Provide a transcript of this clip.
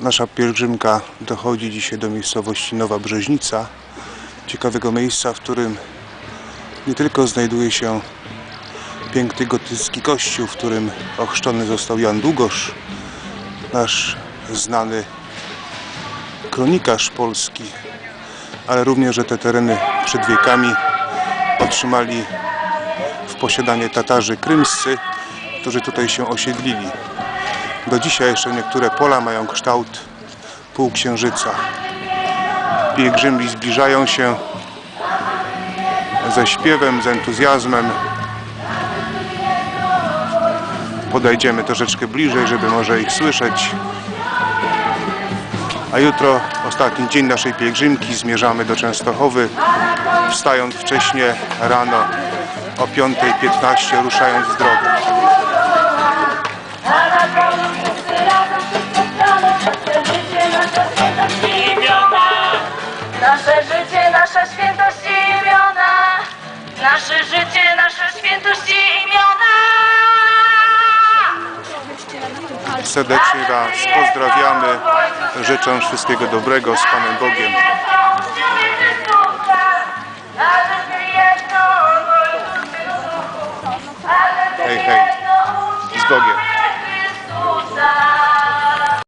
Nasza pielgrzymka dochodzi dzisiaj do miejscowości Nowa Brzeźnica, ciekawego miejsca, w którym nie tylko znajduje się piękny gotycki kościół, w którym ochrzczony został Jan Długosz, nasz znany kronikarz polski, ale również, że te tereny przed wiekami otrzymali w posiadanie Tatarzy krymscy, którzy tutaj się osiedlili. Do dzisiaj jeszcze niektóre pola mają kształt półksiężyca. Pielgrzymi zbliżają się ze śpiewem, z entuzjazmem. Podejdziemy troszeczkę bliżej, żeby może ich słyszeć. A jutro, ostatni dzień naszej pielgrzymki, zmierzamy do Częstochowy, wstając wcześnie rano o 5.15, ruszając w drogę. życie, nasza świętość i imiona. Nasze życie, nasza świętość i imiona. Serdecznie Was pozdrawiamy. Życzę wszystkiego dobrego z Panem Bogiem. Hej, hej.